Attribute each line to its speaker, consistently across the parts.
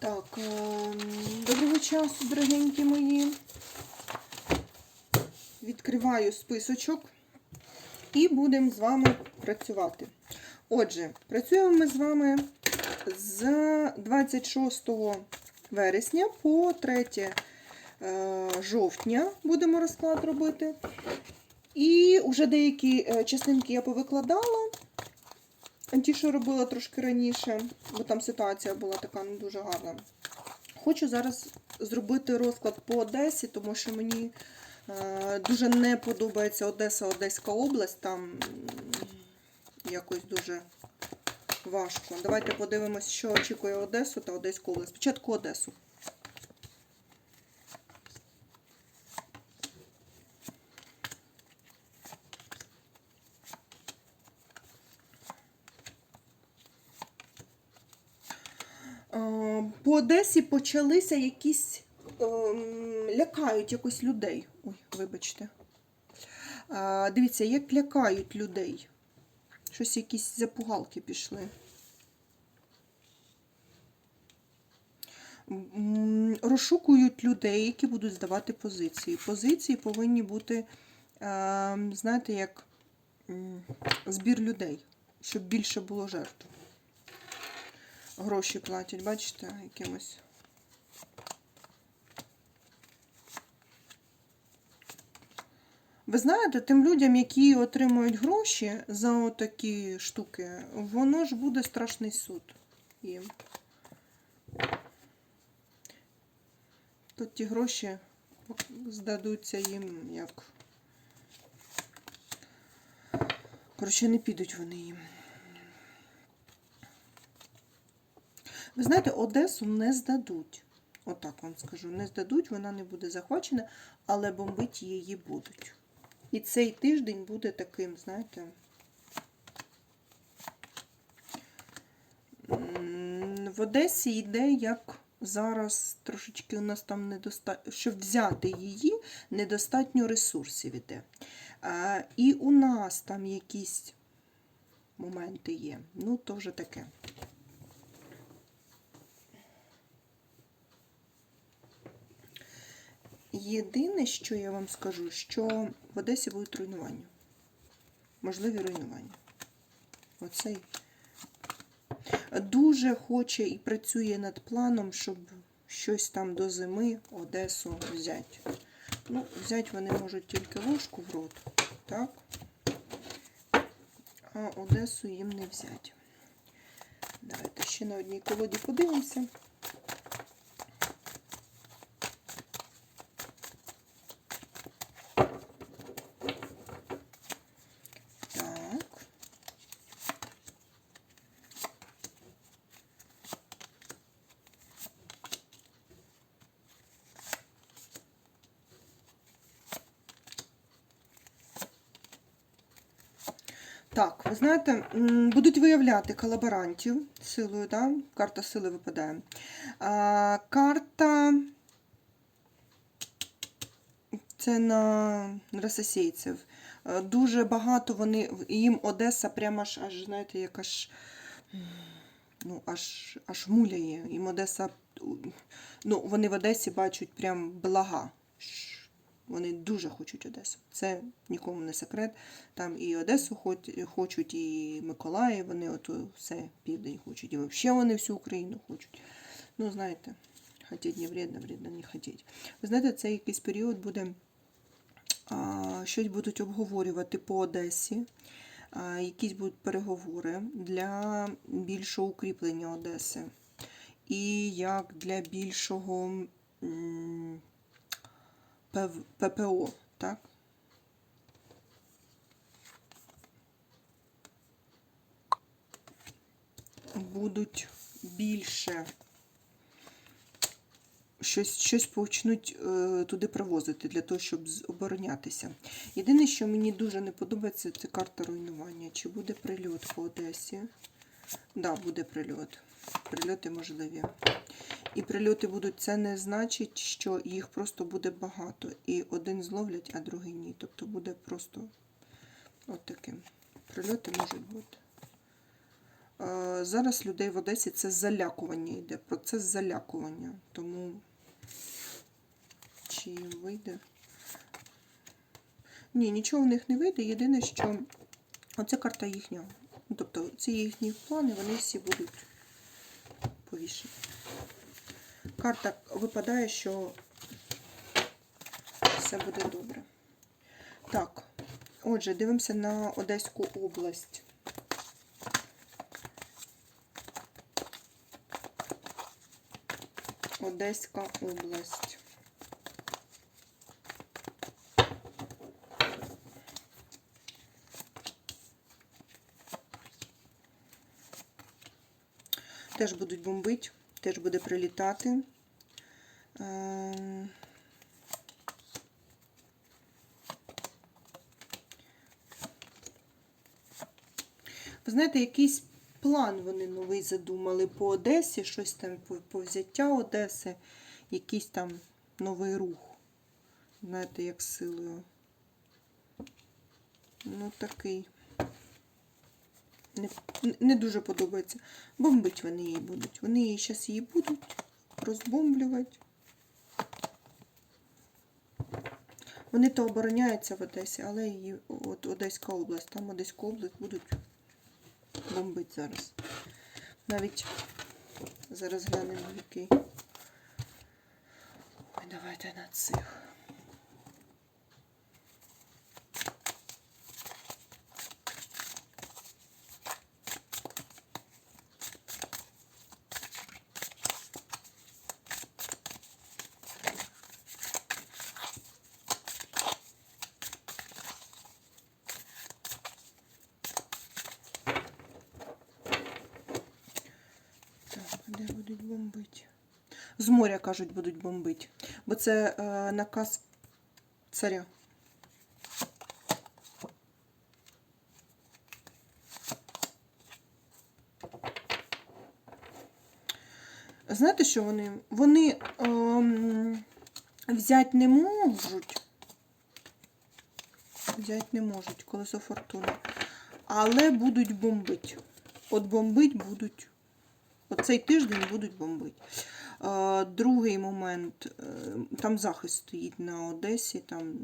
Speaker 1: Так, ем, доброго часу, дорогенькі мої. Відкриваю списочок і будемо з вами працювати. Отже, працюємо ми з вами з 26 вересня по 3 е, жовтня будемо розклад робити. І вже деякі е, частинки я повикладала. Ті, що робила трошки раніше, бо там ситуація була така не дуже гарна. Хочу зараз зробити розклад по Одесі, тому що мені е, дуже не подобається Одеса, Одеська область. Там якось дуже важко. Давайте подивимось, що очікує Одесу та Одеську область. Спочатку Одесу. По Одесі почалися якісь ем, лякають якось людей. Ой, вибачте. Дивіться, як лякають людей. Щось якісь запугалки пішли. Розшукують людей, які будуть здавати позиції. Позиції повинні бути, е, знаєте, як збір людей, щоб більше було жертв гроші платять, бачите, якимось. Ви знаєте, тим людям, які отримують гроші за такі штуки, воно ж буде страшний суд їм. Тут ті гроші здадуться їм як. Коротше, не підуть вони їм. Ви знаєте, Одесу не здадуть. Отак вам скажу. Не здадуть, вона не буде захвачена, але бомбити її будуть. І цей тиждень буде таким, знаєте. В Одесі йде як зараз трошечки у нас там недостатньо, щоб взяти її, недостатньо ресурсів іде. А, І у нас там якісь моменти є. Ну, то вже таке. Єдине, що я вам скажу, що в Одесі будуть руйнування. Можливі руйнування. Оцей дуже хоче і працює над планом, щоб щось там до зими Одесу взяти. Ну, взяти вони можуть тільки ложку в рот, так? А Одесу їм не взяти. Давайте ще на одній колоді подивимося. Так. Так, ви знаєте, будуть виявляти колаборантів силою, да? карта сили випадає. А, карта це на рососійців. Е, Дуже багато вони, їм Одеса прямо аж, аж знаєте, як аж, ну, аж, аж муляє. Їм Одеса, ну, вони в Одесі бачать прям блага. Вони дуже хочуть Одесу. Це нікому не секрет. Там і Одесу хочуть, і Миколаїв, вони от все південь хочуть. І взагалі вони всю Україну хочуть. Ну, знаєте, хотіть не вредно, вредно не хотіть. Ви знаєте, це якийсь період буде щось будуть обговорювати по Одесі, якісь будуть переговори для більшого укріплення Одеси. І як для більшого ППО, так? Будуть більше щось, щось почнуть е, туди привозити для того, щоб оборонятися. Єдине, що мені дуже не подобається, це карта руйнування. Чи буде прильот по Одесі? Так, да, буде прильот. Прильоти можливі. І прильоти будуть, це не значить, що їх просто буде багато. І один зловлять, а другий ні. Тобто буде просто от таким. Прильоти можуть бути. Зараз людей в Одесі це залякування йде, процес залякування. Тому чи вийде? Ні, нічого в них не вийде. Єдине, що оця карта їхня. Тобто ці їхні плани, вони всі будуть повішені. Карта випадає, що все буде добре. Так, отже, дивимося на Одеську область. Одеська область. Теж будуть бомбити, теж буде прилітати. Ем, Ви знаєте, якийсь план вони новий задумали по Одесі, щось там по, взяття Одеси, якийсь там новий рух. Знаєте, як силою. Ну, такий. Не, не дуже подобається. Бомбить вони її будуть. Вони її зараз її будуть розбомблювати. Вони то обороняються в Одесі, але її от Одеська область, там Одеську область будуть бомбить зараз. Навіть зараз глянемо який. Давайте на цих. Де будуть бомбити? З моря, кажуть, будуть бомбити. Бо це е, наказ царя. Знаєте, що вони? Вони ем, взяти не можуть. Взяти не можуть колесо фортуни. Але будуть бомбити. От бомбить будуть. Оцей тиждень будуть бомбити. Другий момент, е, там захист стоїть на Одесі, там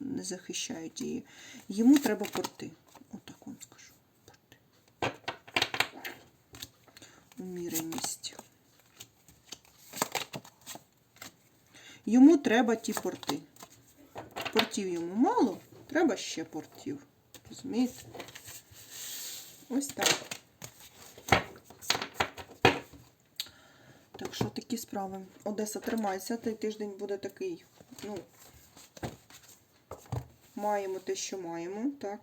Speaker 1: не захищають її. Йому треба порти. Отак вам скажу. Порти. Уміреність. Йому треба ті порти. Портів йому мало, треба ще портів. Розумієте? Ось так. Так що такі справи. Одеса тримайся, цей тиждень буде такий. Ну, маємо те, що маємо, так.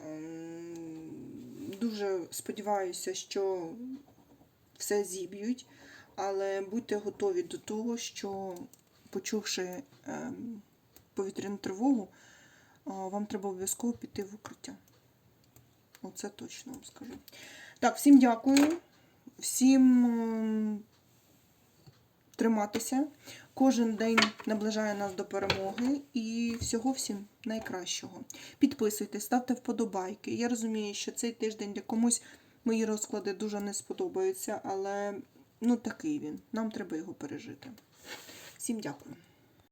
Speaker 1: Ем, Дуже сподіваюся, що все зіб'ють, але будьте готові до того, що, почувши ем, повітряну тривогу, вам треба обов'язково піти в укриття. Оце точно вам скажу. Так, всім дякую. Всім ем, триматися. Кожен день наближає нас до перемоги і всього всім найкращого. Підписуйтесь, ставте вподобайки. Я розумію, що цей тиждень для комусь мої розклади дуже не сподобаються, але ну такий він. Нам треба його пережити. Всім дякую.